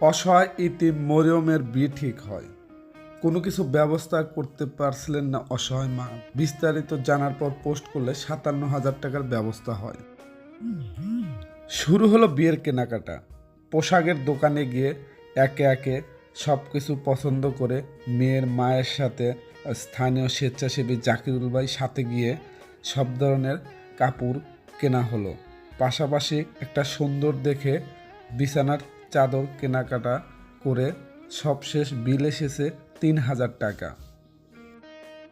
অসহায় ইতি মরিয়মের বিয়ে ঠিক হয়। কোনো কিছু ব্যবস্থা করতে পারছিলেন না অসহায় মা। বিস্তারিত জানার পর পোস্ট করলে সাতান্ন হাজার টাকার ব্যবস্থা হয়। শুরু হলো বিয়ের কেনাকাটা। পোশাকের দোকানে গিয়ে একে একে সব কিছু পছন্দ করে মেয়ের মায়ের সাথে স্থানীয় স্বেচ্ছাসেবী জাকিরুল ভাই সাথে গিয়ে সব ধরনের কাপড় কেনা হলো। পাশাপাশি একটা সুন্দর দেখে বিছানার চাদর কেনাকাটা করে সবশেষ বিল এসেছে তিন হাজার টাকা।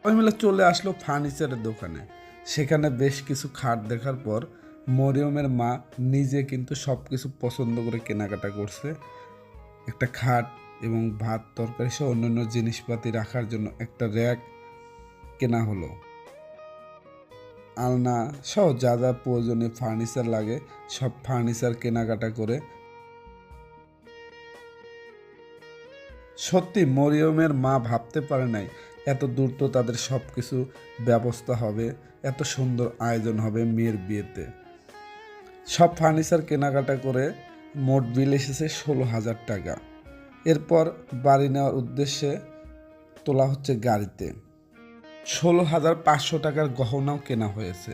ওই মিলে চলে আসলো ফার্নিচারের দোকানে। সেখানে বেশ কিছু খাট দেখার পর মরিয়মের মা নিজে কিন্তু সব কিছু পছন্দ করে কেনাকাটা করছে। একটা খাট এবং ভাত, তরকারি সহ অন্যান্য জিনিসপাতি রাখার জন্য একটা র্যাক কেনা হলো। আলনা সহ যা যা প্রয়োজনীয় ফার্নিচার লাগে সব ফার্নিচার কেনাকাটা করে সত্যি মরিয়মের মা ভাবতে পারে নাই এত দূর তো তাদের সব কিছু ব্যবস্থা হবে, এত সুন্দর আয়োজন হবে মেয়ের বিয়েতে। সব ফার্নিচার কেনাকাটা করে মোট বিল এসেছে ষোলো হাজার টাকা। এরপর বাড়ি নেওয়ার উদ্দেশ্যে তোলা হচ্ছে গাড়িতে। ষোলো হাজার পাঁচশো টাকার গহনাও কেনা হয়েছে।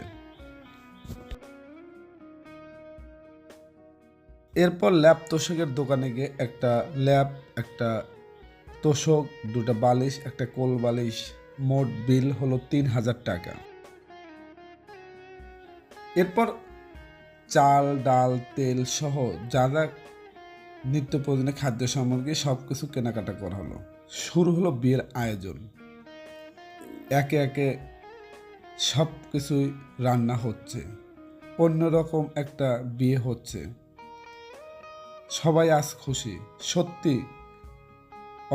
এরপর ল্যাব তোষকের দোকানে গিয়ে একটা ল্যাব একটা তোষক, দুটো বালিশ, একটা কোল বালিশ, মোট বিল হলো তিন হাজার টাকা। এরপর চাল, ডাল, তেল সহ যা যা নিত্য প্রয়োজনীয় খাদ্য সামগ্রী সব কিছু কেনাকাটা করা হলো। শুরু হলো বিয়ের আয়োজন। একে একে সব কিছুই রান্না হচ্ছে। অন্যরকম একটা বিয়ে হচ্ছে। সবাই আজ খুশি। সত্যি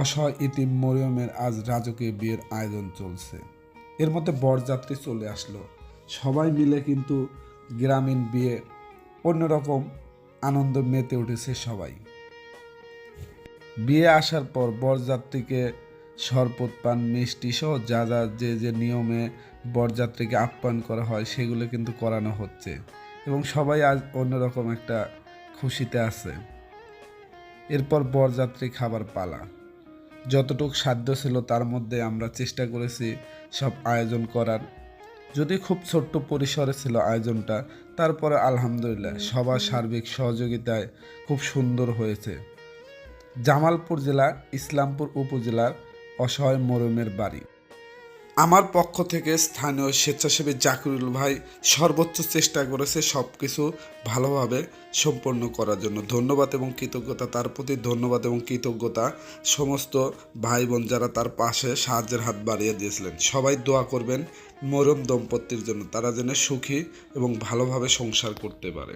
অসহায় ইতিম মরিয়মের আজ রাজকীয় বিয়ের আয়োজন চলছে। এর মধ্যে বরযাত্রী চলে আসলো। সবাই মিলে কিন্তু গ্রামীণ বিয়ে, অন্যরকম আনন্দ মেতে উঠেছে সবাই। বিয়ে আসার পর বরযাত্রীকে শরবত, পান, মিষ্টি সহ যা যা যে যে নিয়মে বরযাত্রীকে আপ্যায়ন করা হয়, সেগুলো কিন্তু করানো হচ্ছে এবং সবাই আজ অন্যরকম একটা খুশিতে আছে। এরপর বরযাত্রী খাবার পালা। যতটুকু সাধ্য ছিল তার মধ্যে আমরা চেষ্টা করেছি সব আয়োজন করার। যদি খুব ছোট্ট পরিসরে ছিল আয়োজনটা, তারপরে আলহামদুলিল্লাহ সবার সার্বিক সহযোগিতায় খুব সুন্দর হয়েছে। জামালপুর জেলা ইসলামপুর উপজেলার অসহায় মরমের বাড়ি। আমার পক্ষ থেকে স্থানীয় স্বেচ্ছাসেবী জাকিরুল ভাই সর্বোচ্চ চেষ্টা করেছে সব কিছু ভালোভাবে সম্পন্ন করার জন্য। ধন্যবাদ এবং কৃতজ্ঞতা, তার প্রতি ধন্যবাদ এবং কৃতজ্ঞতা সমস্ত ভাই বোন যারা তার পাশে সাহায্যের হাত বাড়িয়ে দিয়েছিলেন। সবাই দোয়া করবেন মরম দম্পতির জন্য, তারা যেন সুখী এবং ভালোভাবে সংসার করতে পারে।